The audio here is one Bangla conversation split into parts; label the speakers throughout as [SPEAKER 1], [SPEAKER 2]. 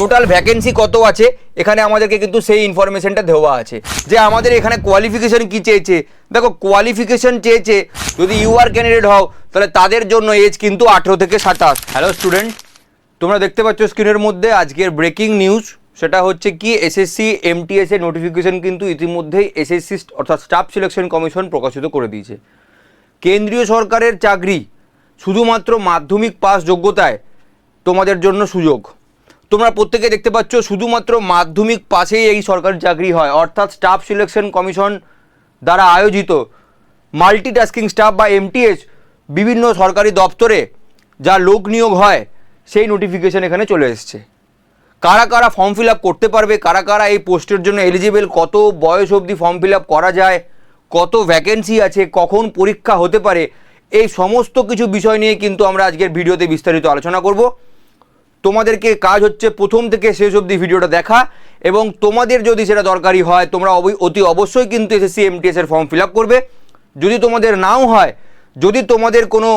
[SPEAKER 1] টোটাল ভ্যাকেন্সি কত আছে? এখানে আমাদেরকে কিন্তু সেই ইনফরমেশনটা দেওয়া আছে। যে আমাদের এখানে কোয়ালিফিকেশন কি চেয়েছে? দেখো কোয়ালিফিকেশন চেয়েছে, যদি ইউ আর ক্যান্ডিডেট হও, তাহলে তাদের জন্য এজ কিন্তু আঠেরো থেকে সাতাশ। হ্যালো স্টুডেন্ট তোমরা দেখতে পাচ্ছ স্ক্রিনের মধ্যে আজকের ব্রেকিং নিউজ সেটা হচ্ছে কি এসএসসি এমটিএস এর নোটিফিকেশন কিন্তু ইতিমধ্যেই এসএসসি অর্থাৎ স্টাফ সিলেকশন কমিশন প্রকাশিত করে দিয়েছে। কেন্দ্রীয় সরকারের চাকরি শুধুমাত্র মাধ্যমিক পাস যোগ্যতায় তোমাদের জন্য সুযোগ। তোমরা প্রত্যেকে দেখতে পাচ্ছ শুধুমাত্র মাধ্যমিক পাশেই এই সরকারি চাকরি হয়। অর্থাৎ স্টাফ সিলেকশন কমিশন দ্বারা আয়োজিত মাল্টিটাস্কিং স্টাফ বা এমটিএস বিভিন্ন সরকারি দপ্তরে যা লোক নিয়োগ হয়, সেই নোটিফিকেশন এখানে চলে এসছে। কারা কারা ফর্ম ফিল করতে পারবে, কারা কারা এই পোস্টের জন্য এলিজিবল কত বয়স অবধি ফর্ম ফিল করা যায়, কত ভ্যাকেন্সি আছে, কখন পরীক্ষা হতে পারে, এই সমস্ত কিছু বিষয় নিয়ে কিন্তু আমরা আজকের ভিডিওতে বিস্তারিত আলোচনা করব। তোমাদেরকে কাজ হচ্ছে প্রথম থেকে শেষ অবধি ভিডিওটা দেখা এবং তোমাদের যদি সেটা দরকারি হয়, তোমরা অতি অবশ্যই কিন্তু এসএসসি এমটিএস এর ফর্ম ফিল করবে। যদি তোমাদের নাও হয়, যদি তোমাদের কোনো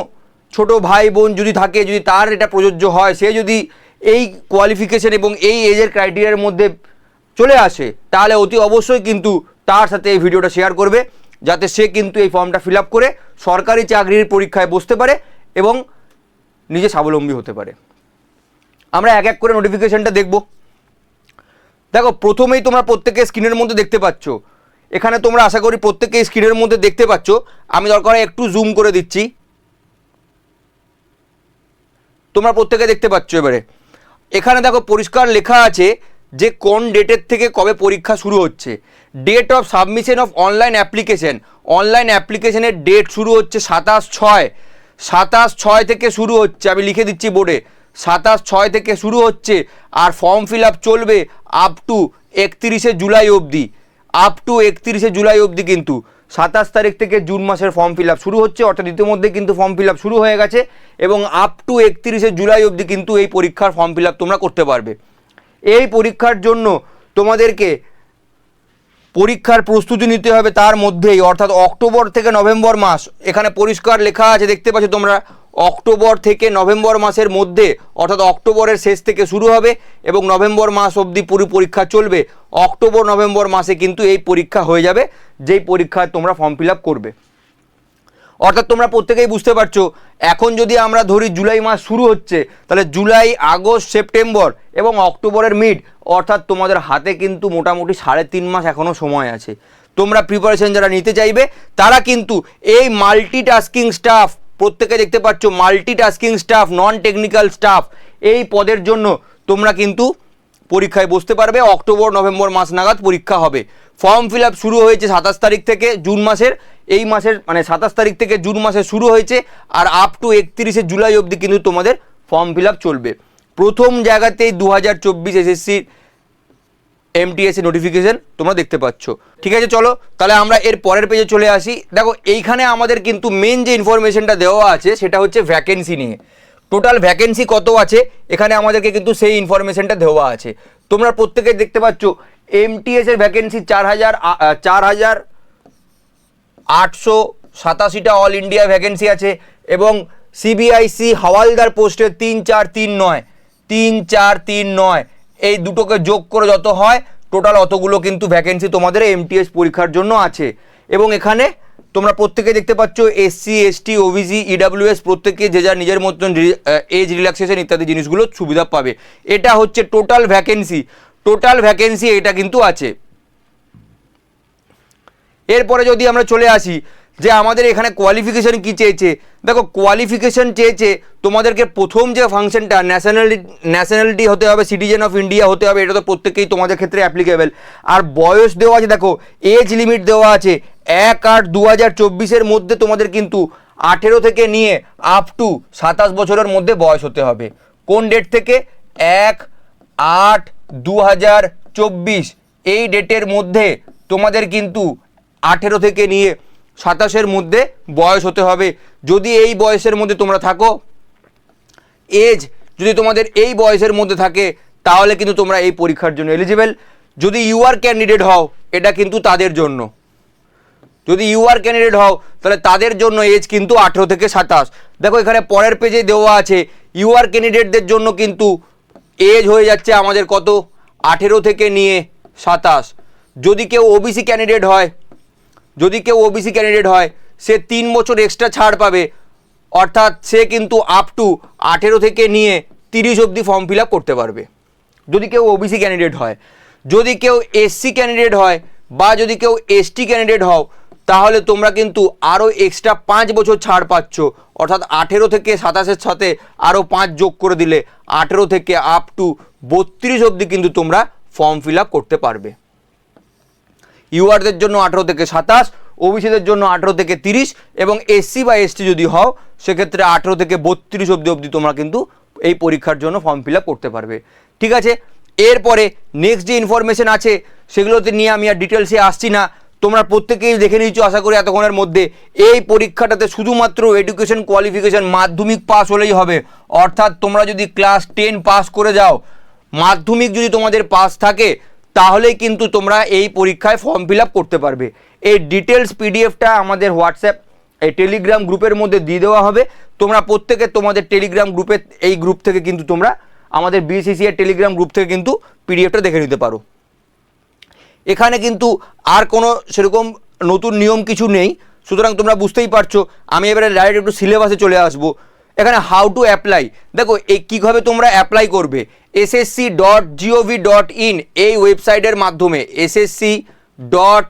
[SPEAKER 1] ছোট ভাই বোন যদি থাকে, যদি তার এটা প্রযোজ্য হয়, সে যদি এই কোয়ালিফিকেশন এবং এই এজের ক্রাইটেরিয়ার মধ্যে চলে আসে, তাহলে অতি অবশ্যই কিন্তু তার সাথে এই ভিডিওটা শেয়ার করবে, যাতে সে কিন্তু এই ফর্মটা ফিল করে সরকারি চাকরির পরীক্ষায় বসতে পারে এবং নিজে স্বাবলম্বী হতে পারে। আমরা এক এক করে নোটিফিকেশনটা দেখব। দেখো, প্রথমেই তোমরা প্রত্যেকে স্ক্রিনের মধ্যে দেখতে পাচ্ছ। এখানে তোমরা আশা করি প্রত্যেকেই স্ক্রিনের মধ্যে দেখতে পাচ্ছ। আমি দরকার একটু জুম করে দিচ্ছি। তোমরা প্রত্যেকে দেখতে পাচ্ছ এবারে। এখানে দেখো, পরিষ্কার লেখা আছে যে কোন ডেটের থেকে কবে পরীক্ষা শুরু হচ্ছে। Date of submission of online application online অ্যাপ্লিকেশনের ডেট শুরু হচ্ছে সাতাশ ছয়। সাতাশ ছয় থেকে শুরু হচ্ছে, আমি লিখে দিচ্ছি বোর্ডে। সাতাশ ছয় থেকে শুরু হচ্ছে আর ফর্ম ফিল আপ চলবে আপ টু একত্রিশে জুলাই অবধি। আপ টু একত্রিশে জুলাই অবধি কিন্তু। সাতাশ তারিখ থেকে জুন মাসের ফর্ম ফিল আপ শুরু হচ্ছে, অর্থাৎ ইতিমধ্যে কিন্তু ফর্ম ফিল আপ শুরু হয়ে গেছে এবং আপ টু একত্রিশে জুলাই অবধি কিন্তু এই পরীক্ষার ফর্ম ফিল আপ তোমরা করতে পারবে। এই পরীক্ষার জন্য তোমাদেরকে পরীক্ষার প্রস্তুতি নিতে হবে তার মধ্যেই, অর্থাৎ অক্টোবর থেকে নভেম্বর মাস। এখানে পরিষ্কার লেখা আছে, দেখতে পাচ্ছ তোমরা অক্টোবর থেকে নভেম্বর মাসের মধ্যে, অর্থাৎ অক্টোবরের শেষ থেকে শুরু হবে এবং নভেম্বর মাস অবধি পুরো পরীক্ষা চলবে। অক্টোবর, নভেম্বর মাসে কিন্তু এই পরীক্ষা হয়ে যাবে, যেই পরীক্ষায় তোমরা ফর্ম ফিল করবে। অর্থাৎ তোমরা প্রত্যেকেই বুঝতে পারছ, এখন যদি আমরা ধরি জুলাই মাস শুরু হচ্ছে, তাহলে জুলাই, আগস্ট, সেপ্টেম্বর এবং অক্টোবরের মিড অর্থাৎ তোমাদের হাতে কিন্তু মোটামুটি সাড়ে তিন মাস এখনও সময় আছে। তোমরা প্রিপারেশন যারা নিতে চাইবে, তারা কিন্তু এই মাল্টিটাস্কিং স্টাফ প্রত্যেকে দেখতে পাচ্ছ multitasking staff non technical staff এই পদের জন্য তোমরা কিন্তু পরীক্ষায় বসতে পারবে। অক্টোবর, নভেম্বর মাস নাগাদ পরীক্ষা হবে। ফর্ম ফিল শুরু হয়েছে সাতাশ তারিখ থেকে জুন মাসের। এই মাসের মানে সাতাশ তারিখ থেকে জুন মাসে শুরু হয়েছে আর আপ টু একত্রিশে জুলাই অবধি কিন্তু তোমাদের ফর্ম ফিল চলবে। প্রথম জায়গাতেই দু হাজার চব্বিশ এসএসসির এমটিএস নোটিফিকেশন তোমরা দেখতে পাচ্ছ। ঠিক আছে, চলো, তাহলে আমরা এর পরের পেজে চলে আসি। দেখো, এইখানে আমাদের কিন্তু মেন যে ইনফরমেশনটা দেওয়া আছে, সেটা হচ্ছে ভ্যাকেন্সি নিয়ে। টোটাল ভ্যাকেন্সি কত আছে? এখানে আমাদেরকে কিন্তু সেই ইনফরমেশনটা দেওয়া আছে। তোমরা প্রত্যেকে দেখতে পাচ্ছ এমটিএস এর ভ্যাকেন্সি চার হাজার চার হাজার আটশো সাতাশিটা অল ইন্ডিয়া ভ্যাকেন্সি আছে এবং সিবিআইসি হাওয়ালদার পোস্টে তিন চার তিন নয়, তিন চার তিন নয়। এই দুটোকে যোগ করে যত হয় টোটাল অতগুলো কিন্তু ভ্যাকেন্সি তোমাদের এমটিএস পরীক্ষার জন্য আছে। এবং এখানে তোমরা প্রত্যেকে দেখতে পাচ্ছ এসসি এসটি ওবিসি ইডাব্লিউএস প্রত্যেকে যে যার নিজের মতন এজ রিল্যাক্সেশন ইত্যাদি জিনিসগুলো সুবিধা পাবে। এটা হচ্ছে টোটাল ভ্যাকেন্সি টোটাল ভ্যাকেন্সি এটা কিন্তু আছে। এরপরে যদি আমরা চলে আসি যে আমাদের এখানে কোয়ালিফিকেশন কি চেয়েছে? দেখো কোয়ালিফিকেশন চেয়েছে তোমাদেরকে প্রথম যে ফাংশনটা ন্যাশনালিটি ন্যাশনালিটি হতে হবে সিটিজেন অফ ইন্ডিয়া হতে হবে, এটা তো প্রত্যেকেই তোমাদের ক্ষেত্রে অ্যাপ্লিকেবল আর বয়স দেওয়া আছে, দেখো এজ লিমিট দেওয়া আছে, এক আট দু হাজার চব্বিশের মধ্যে তোমাদের কিন্তু আঠেরো থেকে নিয়ে আপ টু সাতাশ বছরের মধ্যে বয়স হতে হবে। কোন ডেট থেকে? এক আট দু হাজার চব্বিশ। এই ডেটের মধ্যে তোমাদের কিন্তু আঠেরো থেকে নিয়ে সাতাশের মধ্যে বয়স হতে হবে। যদি এই বয়সের মধ্যে তোমরা থাকো এজ যদি তোমাদের এই বয়সের মধ্যে থাকে, তাহলে কিন্তু তোমরা এই পরীক্ষার জন্য এলিজিবেল যদি ইউআর ক্যান্ডিডেট হও, এটা কিন্তু তাদের জন্য। যদি ইউআর ক্যান্ডিডেট হও, তাহলে তাদের জন্য এজ কিন্তু আঠেরো থেকে সাতাশ। দেখো, এখানে পরের পেজে দেওয়া আছে ইউআর ক্যান্ডিডেটদের জন্য কিন্তু এজ হয়ে যাচ্ছে আমাদের কত? আঠেরো থেকে নিয়ে সাতাশ। যদি কেউ ওবিসি ক্যান্ডিডেট হয় যদি কেউ ওবিসি ক্যান্ডিডেট হয়, সে তিন বছর এক্সট্রা ছাড় পাবে। অর্থাৎ সে কিন্তু আপ টু আঠেরো থেকে নিয়ে তিরিশ অবধি ফর্ম ফিল করতে পারবে। যদি কেউ ওবিসি ক্যান্ডিডেট হয়, যদি কেউ এসসি ক্যান্ডিডেট হয় বা যদি কেউ এসটি ক্যান্ডিডেট হও, তাহলে তোমরা কিন্তু আরও এক্সট্রা পাঁচ বছর ছাড় পাচ্ছ। অর্থাৎ আঠেরো থেকে সাতাশের সাথে আরও পাঁচ যোগ করে দিলে আঠেরো থেকে আপ টু বত্রিশ অবধি কিন্তু তোমরা ফর্ম ফিল করতে পারবে। ইউআরদের জন্য আঠেরো থেকে সাতাশ, ওবিসিদের জন্য আঠেরো থেকে তিরিশ এবং এসসি বা এসটি যদি হও, সেক্ষেত্রে আঠেরো থেকে বত্রিশ অবধি অবধি তোমরা কিন্তু এই পরীক্ষার জন্য ফর্ম ফিল করতে পারবে। ঠিক আছে? এরপরে নেক্সট যে ইনফরমেশন আছে, সেগুলোতে নিয়ে আমি আর ডিটেলসে আসছি না। তোমরা প্রত্যেকেই দেখে নিয়েছো, আশা করি এতক্ষণের মধ্যে। এই পরীক্ষাটাতে শুধুমাত্র এডুকেশন কোয়ালিফিকেশন মাধ্যমিক পাস হলেই হবে। অর্থাৎ তোমরা যদি ক্লাস টেন পাস করে যাও, মাধ্যমিক যদি তোমাদের পাস থাকে তাহলেই কিন্তু তোমরা এই পরীক্ষায় ফর্ম ফিল করতে পারবে। এই ডিটেলস পিডিএফটা আমাদের হোয়াটসঅ্যাপ এই টেলিগ্রাম গ্রুপের মধ্যে দিয়ে দেওয়া হবে। তোমরা প্রত্যেকে তোমাদের টেলিগ্রাম গ্রুপে এই গ্রুপ থেকে কিন্তু তোমরা আমাদের বিসিসি এর টেলিগ্রাম গ্রুপ থেকে কিন্তু পিডিএফটা দেখে নিতে পারো। এখানে কিন্তু আর কোনো সেরকম নতুন নিয়ম কিছু নেই। সুতরাং তোমরা বুঝতেই পারছ, আমি এবারে ডাইরেক্ট একটু সিলেবাসে চলে আসব। এখানে হাউ টু অ্যাপ্লাই দেখো, এই কীভাবে তোমরা অ্যাপ্লাই করবে SSC dot GOV dot in এই ওয়েবসাইটের মাধ্যমে SSC dot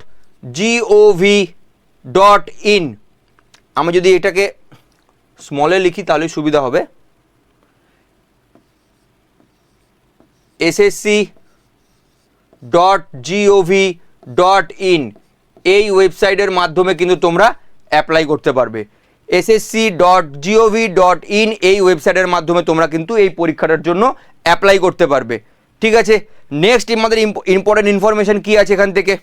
[SPEAKER 1] GOV dot in. আমি যদি এটাকে স্মলে লিখি তাহলে সুবিধা হবে। SSC dot GOV dot in এই ওয়েবসাইটের মাধ্যমে কিন্তু তোমরা অ্যাপ্লাই করতে পারবে। SSC dot GOV dot in এই ওয়েবসাইটের মাধ্যমে তোমরা কিন্তু এই পরীক্ষাটার জন্য অ্যাপ্লাই করতে পারবে। ঠিক আছে? নেক্সট আমাদের ইম্পর্টেন্ট ইনফরমেশন কি আছে এখান থেকে?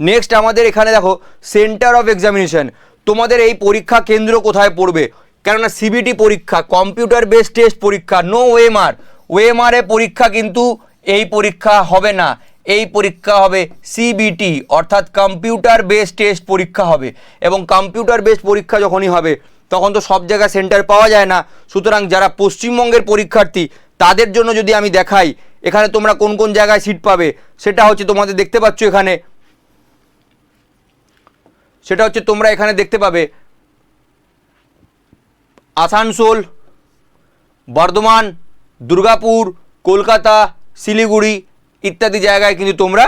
[SPEAKER 1] নেক্সট আমাদের এখানে দেখো সেন্টার অফ এক্সামিনেশন তোমাদের এই পরীক্ষা কেন্দ্র কোথায় পড়বে? কেননা সিবিটি পরীক্ষা কম্পিউটার বেস টেস্ট পরীক্ষা নো ওএমআর ওএমআর পরীক্ষা কিন্তু এই পরীক্ষা হবে না। এই পরীক্ষা হবে সিবিটি অর্থাৎ কম্পিউটার বেস টেস্ট পরীক্ষা হবে। এবং কম্পিউটার বেস পরীক্ষা যখনই হবে তখন তো সব জায়গায় সেন্টার পাওয়া যায় না। সুতরাং যারা পশ্চিমবঙ্গের পরীক্ষার্থী, তাদের জন্য যদি আমি দেখাই, এখানে তোমরা কোন কোন জায়গায় সিট পাবে, সেটা হচ্ছে তোমাদের দেখতে পাচ্ছ এখানে। সেটা হচ্ছে তোমরা এখানে দেখতে পাবে। আসানসোল, বর্ধমান, দুর্গাপুর, কলকাতা, শিলিগুড়ি ইত্যাদি জায়গায় কিন্তু তোমরা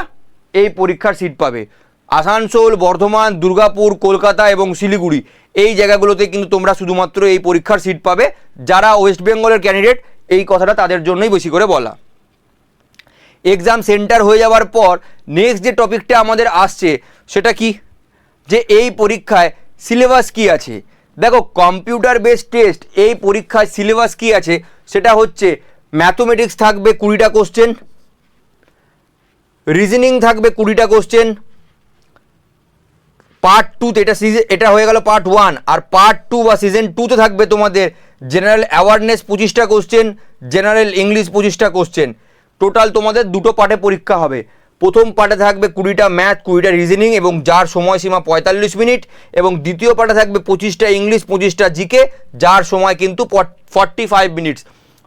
[SPEAKER 1] এই পরীক্ষার সিট পাবে। আসানসোল, বর্ধমান, দুর্গাপুর, কলকাতা এবং শিলিগুড়ি এই জায়গাগুলোতে কিন্তু তোমরা শুধুমাত্র এই পরীক্ষার সিট পাবে। যারা ওয়েস্ট বেঙ্গলের ক্যান্ডিডেট এই কথাটা তাদের জন্যই বেশি করে বলা। এক্সাম সেন্টার হয়ে যাওয়ার পর নেক্সট যে টপিকটা আমাদের আসছে, সেটা কি? যে এই পরীক্ষায় সিলেবাস কি আছে? দেখো কম্পিউটার বেস টেস্ট এই পরীক্ষায় সিলেবাস কি আছে? সেটা হচ্ছে ম্যাথমেটিক্স থাকবে কুড়িটা কোশ্চেন রিজনিং থাকবে কুড়িটা কোশ্চেন পার্ট টুতে এটা সিজন এটা হয়ে গেল পার্ট ওয়ান আর পার্ট টু বা সিজন টুতে থাকবে তোমাদের জেনারেল অ্যাওয়ারনেস পঁচিশটা কোশ্চেন জেনারেল ইংলিশ পঁচিশটা কোশ্চেন টোটাল তোমাদের দুটো পার্টে পরীক্ষা হবে। প্রথম পার্টে থাকবে কুড়িটা ম্যাথ কুড়িটা রিজনিং এবং যার সময়সীমা পঁয়তাল্লিশ মিনিট এবং দ্বিতীয় পার্টে থাকবে পঁচিশটা ইংলিশ পঁচিশটা জিকে যার সময় কিন্তু ফর্টি ফাইভ মিনিটস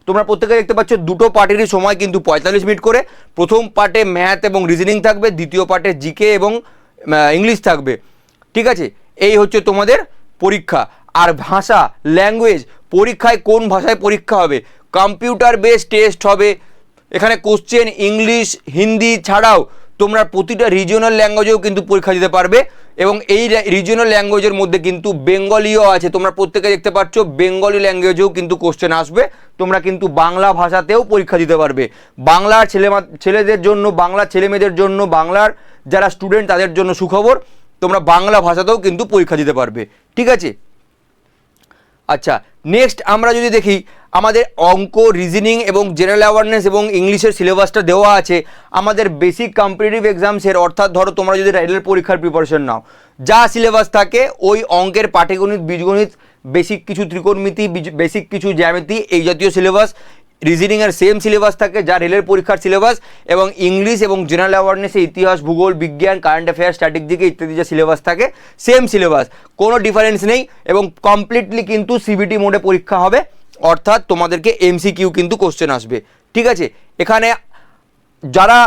[SPEAKER 1] তোমরা প্রত্যেকে দেখতে পাচ্ছ দুটো পার্টেরই সময় কিন্তু পঁয়তাল্লিশ মিনিট করে। প্রথম পার্টে ম্যাথ এবং রিজনিং থাকবে, দ্বিতীয় পার্টে জিকে এবং ইংলিশ থাকবে। ঠিক আছে? এই হচ্ছে তোমাদের পরীক্ষা। আর ভাষা ল্যাঙ্গুয়েজ পরীক্ষায় কোন ভাষায় পরীক্ষা হবে? কম্পিউটার বেস টেস্ট হবে। এখানে কোশ্চেন ইংলিশ হিন্দি ছাড়াও তোমরা প্রতিটা রিজিওনাল ল্যাঙ্গুয়েজেও কিন্তু পরীক্ষা দিতে পারবে এবং এই রিজিওনাল ল্যাঙ্গুয়েজের মধ্যে কিন্তু বেঙ্গলিও আছে। তোমরা প্রত্যেকে দেখতে পাচ্ছ, বেঙ্গলি ল্যাঙ্গুয়েজেও কিন্তু কোশ্চেন আসবে। তোমরা কিন্তু বাংলা ভাষাতেও পরীক্ষা দিতে পারবে। বাংলার ছেলে ছেলেদের জন্য বাংলা ছেলে মেয়েদের জন্য, বাংলার যারা স্টুডেন্ট তাদের জন্য সুখবর। তোমরা বাংলা ভাষাতেও কিন্তু পরীক্ষা দিতে পারবে। ঠিক আছে? আচ্ছা নেক্সট আমরা যদি দেখি, আমাদের অঙ্ক রিজনিং এবং জেনারেল অ্যাওয়ারনেস এবং ইংলিশের সিলেবাসটা দেওয়া আছে, আমাদের বেসিক কম্পিটিটিভ এক্সামসের অর্থাৎ ধরো তোমরা যদি রেলের পরীক্ষার প্রিপারেশন নাও, যা সিলেবাস থাকে, ওই অঙ্কের পাটিগণিত, বীজগণিত বেসিক কিছু ত্রিকোণমিতি বেসিক কিছু জ্যামিতি, এই জাতীয় সিলেবাস রিজনিংয়ের সেম সিলেবাস থাকে, যা রেলের পরীক্ষার সিলেবাস এবং ইংলিশ এবং জেনারেল অ্যাওয়ারনেসে ইতিহাস, ভূগোল, বিজ্ঞান কারেন্ট অ্যাফেয়ার্স স্ট্র্যাটেজিকে ইত্যাদি যে সিলেবাস থাকে সেম সিলেবাস কোনো ডিফারেন্স নেই এবং কমপ্লিটলি কিন্তু সিবিটি মোডে পরীক্ষা হবে, অর্থাৎ তোমাদেরকে এমসিকিউ কিন্তু কোশ্চেন আসবে। ঠিক আছে? এখানে যারা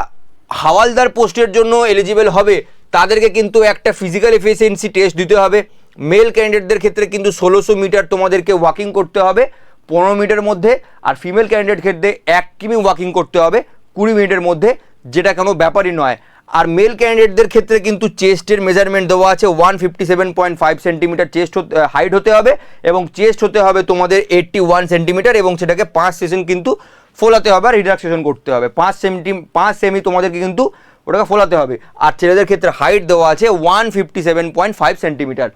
[SPEAKER 1] হাওয়ালদার পোস্টের জন্য এলিজিবল হবে, তাদেরকে কিন্তু একটা ফিজিক্যাল এফিসিয়েন্সি টেস্ট দিতে হবে। মেল ক্যান্ডিডেটদের ক্ষেত্রে কিন্তু ষোলোশো মিটার তোমাদেরকে ওয়াকিং করতে হবে। পনেরো মিনিটের মধ্যে আর ফিমেল ক্যান্ডিডেট ক্ষেত্রে এক কিমি ওয়াকিং করতে হবে কুড়ি মিনিটের মধ্যে, যেটা কোনো ব্যাপারই নয়। আর মেল ক্যান্ডিডেটদের ক্ষেত্রে কিন্তু চেস্টের মেজারমেন্ট দেওয়া আছে one fifty seven point five centimetre chest height হতে হবে এবং চেস্ট হতে হবে তোমাদের এইট্টি ওয়ান সেন্টিমিটার এবং সেটাকে পাঁচ সেশন কিন্তু ফোলাতে হবে আর রিডাকশন করতে হবে। পাঁচ সেন্টি পাঁচ সেমি তোমাদেরকে কিন্তু ওটাকে ফোলাতে হবে। আর ছেলেদের ক্ষেত্রে হাইট দেওয়া আছে one fifty seven point five centimetre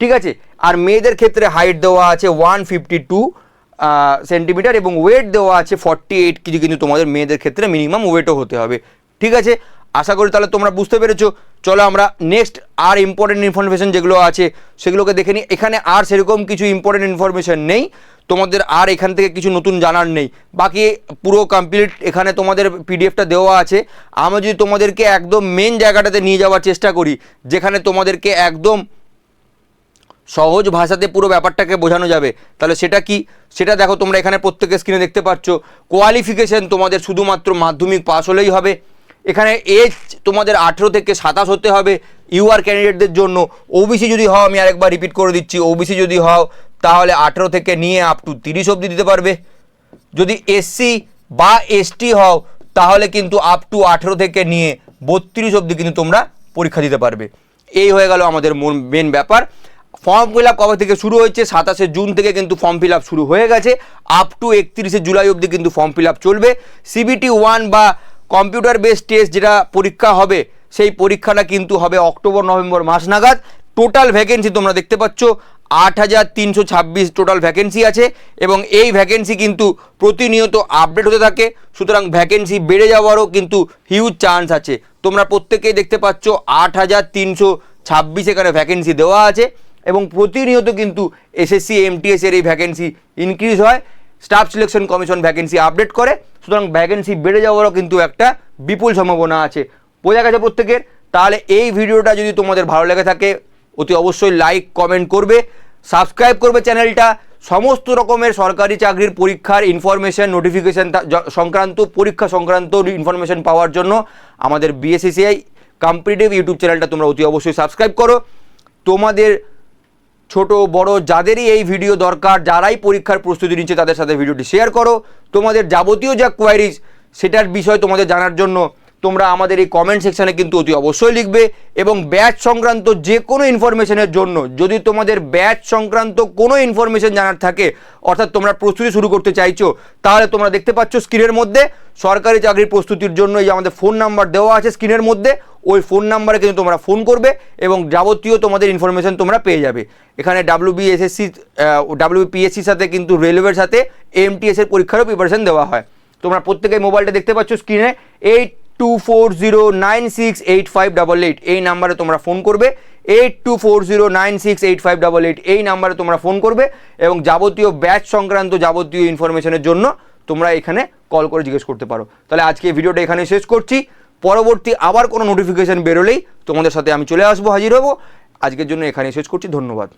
[SPEAKER 1] ঠিক আছে? আর মেয়েদের ক্ষেত্রে হাইট দেওয়া আছে ওয়ান ফিফটি টু সেন্টিমিটার এবং ওয়েট দেওয়া আছে ফর্টি এইট কেজি, কিন্তু তোমাদের মেয়েদের ক্ষেত্রে মিনিমাম ওয়েটও হতে হবে। ঠিক আছে? আশা করি তাহলে তোমরা বুঝতে পেরেছ। চলো আমরা নেক্সট আর ইম্পর্টেন্ট ইনফরমেশন যেগুলো আছে, সেগুলোকে দেখে নিই। এখানে আর সেরকম কিছু ইম্পর্টেন্ট ইনফরমেশন নেই। তোমাদের আর এখান থেকে কিছু নতুন জানার নেই। বাকি পুরো কমপ্লিট এখানে তোমাদের পিডিএফটা দেওয়া আছে। আমি যদি তোমাদেরকে একদম মেন জায়গাটাতে নিয়ে যাওয়ার চেষ্টা করি, যেখানে তোমাদেরকে একদম সহজ ভাষাতে পুরো ব্যাপারটাকে বোঝানো যাবে। তাহলে সেটা কি? সেটা দেখো, তোমরা এখানে প্রত্যেকের স্ক্রিনে দেখতে পাচ্ছ। কোয়ালিফিকেশন তোমাদের শুধুমাত্র মাধ্যমিক পাস হলেই হবে। এখানে এজ তোমাদের আঠেরো থেকে সাতাশ হতে হবে। ইউআর ক্যান্ডিডেটদের জন্য। ওবিসি যদি হও, আমি আরেকবার রিপিট করে দিচ্ছি। ওবিসি যদি হও, তাহলে আঠেরো থেকে নিয়ে আপ টু তিরিশ অবধি দিতে পারবে। যদি এসসি বা এসটি হও, তাহলে কিন্তু আপ টু আঠেরো থেকে নিয়ে বত্রিশ অবধি কিন্তু তোমরা পরীক্ষা দিতে পারবে। এই হয়ে গেল আমাদের মেন ব্যাপার। ফর্ম ফিল আপ কবে থেকে শুরু হয়েছে? সাতাশে জুন থেকে কিন্তু ফর্ম ফিল আপ শুরু হয়ে গেছে। আপ টু একত্রিশে জুলাই অবধি কিন্তু ফর্ম ফিল আপ চলবে। সিবিটি ওয়ান বা কম্পিউটার বেস টেস্ট যেটা পরীক্ষা হবে, সেই পরীক্ষাটা কিন্তু হবে অক্টোবর, নভেম্বর মাস নাগাদ। টোটাল ভ্যাকেন্সি তোমরা দেখতে পাচ্ছ, আট হাজার তিনশো ছাব্বিশ টোটাল ভ্যাকেন্সি আছে এবং এই ভ্যাকেন্সি কিন্তু প্রতিনিয়ত আপডেট হতে থাকে। সুতরাং ভ্যাকেন্সি বেড়ে যাওয়ারও কিন্তু হিউজ চান্স আছে। তোমরা প্রত্যেকেই দেখতে পাচ্ছ, আট হাজার তিনশো ছাব্বিশ এখানে ভ্যাকেন্সি দেওয়া আছে। এবং প্রতিনিয়ত কিন্তু এসএসসি এমটিএস এর এই ভ্যাকেন্সি ইনক্রিজ হয়। Staff selection commission vacancy update করে। সুতরাং ভ্যাকেন্সি বেড়ে যাওয়ারও কিন্তু একটা বিপুল সম্ভাবনা আছে। বোঝা গেছে প্রত্যেকের? তাহলে এই ভিডিওটা যদি তোমাদের ভালো লেগে থাকে, অতি অবশ্যই লাইক কমেন্ট করবে। সাবস্ক্রাইব করবে চ্যানেলটা। সমস্ত রকমের সরকারি চাকরির পরীক্ষার ইনফরমেশন নোটিফিকেশন সংক্রান্ত, পরীক্ষা সংক্রান্ত ইনফরমেশন পাওয়ার জন্য আমাদের বিএসসিসিআই কম্পিটিটিভ ইউটিউব চ্যানেলটা তোমরা অতি অবশ্যই সাবস্ক্রাইব করো। তোমাদের ছোট, বড়, যাদেরই এই ভিডিও দরকার, যারাই পরীক্ষার প্রস্তুতি নিচ্ছে, তাদের সাথে ভিডিওটি শেয়ার করো। তোমাদের যাবতীয় যা কোয়ারিজ সেটার বিষয় তোমাদের জানার জন্য তোমরা আমাদের এই কমেন্ট সেকশানে কিন্তু অতি অবশ্যই লিখবে এবং ব্যাচ সংক্রান্ত যে কোনো ইনফরমেশনের জন্য যদি তোমাদের ব্যাচ সংক্রান্ত কোনো ইনফরমেশন জানার থাকে, অর্থাৎ তোমরা প্রস্তুতি শুরু করতে চাইছো, তাহলে তোমরা দেখতে পাচ্ছ স্ক্রিনের মধ্যে সরকারি চাকরির প্রস্তুতির জন্য এই আমাদের ফোন নাম্বার দেওয়া আছে স্ক্রিনের মধ্যে, ওই ফোন নাম্বারে কিন্তু তোমরা ফোন করবে এবং যাবতীয় তোমাদের ইনফরমেশন তোমরা পেয়ে যাবে। এখানে ডাব্লিউ বিএসএসসি ডাব্লিউ পিএসসির সাথে কিন্তু রেলওয়ের সাথে এমটিএসের পরীক্ষারও প্রিপারেশন দেওয়া হয়। তোমরা প্রত্যেকে মোবাইলটা দেখতে পাচ্ছ স্ক্রিনে eight two four zero nine six eight five double eight এই নাম্বারে তোমরা ফোন করবে। Eight two four zero nine six eight five double eight এই নাম্বারে তোমরা ফোন করবে এবং যাবতীয় ব্যাচ সংক্রান্ত যাবতীয় ইনফরমেশনের জন্য তোমরা এখানে কল করে জিজ্ঞেস করতে পারো। তাহলে আজকে ভিডিওটা এখানে শেষ করছি। পরবর্তী আবার কোনো নোটিফিকেশান বেরোলেই তোমাদের সাথে আমি চলে আসব, হাজির হব। আজকের জন্য এখানে শেষ করছি। ধন্যবাদ।